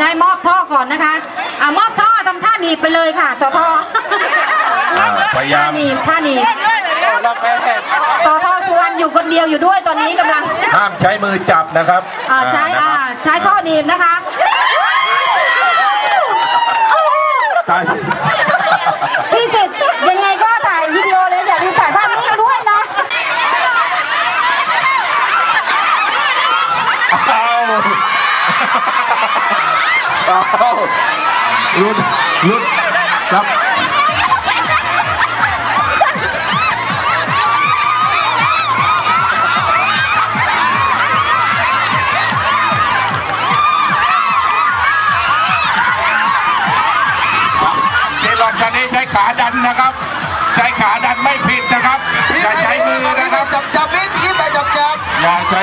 นายมอบท่อก่อนนะคะอ่ามอบท่อทำท่าหนีบไปเลยค่ะสทอ่าพยายามท่าหนีบท่าหนีบสทสุวรรณอยู่คนเดียวอยู่ด้วยตอนนี้กำลังห้ามใช้มือจับนะครับอ่าใช้นะอ่าครับใช้ท่อหนีบนะคะ ตายสิพี่สิทธิ์ยังไงก็ถ่ายวิดีโอเลยอย่าลืมถ่ายภาพนิ่งด้วยนะ เอา เอารุดรุดครับ เจลอนคันนี้ใช้ขาดันนะครับ ใช้ขาดันไม่ผิดนะครับ อย่าใช้มือนะครับ จับจับพี่พี่ไปจับจับอย่าใช้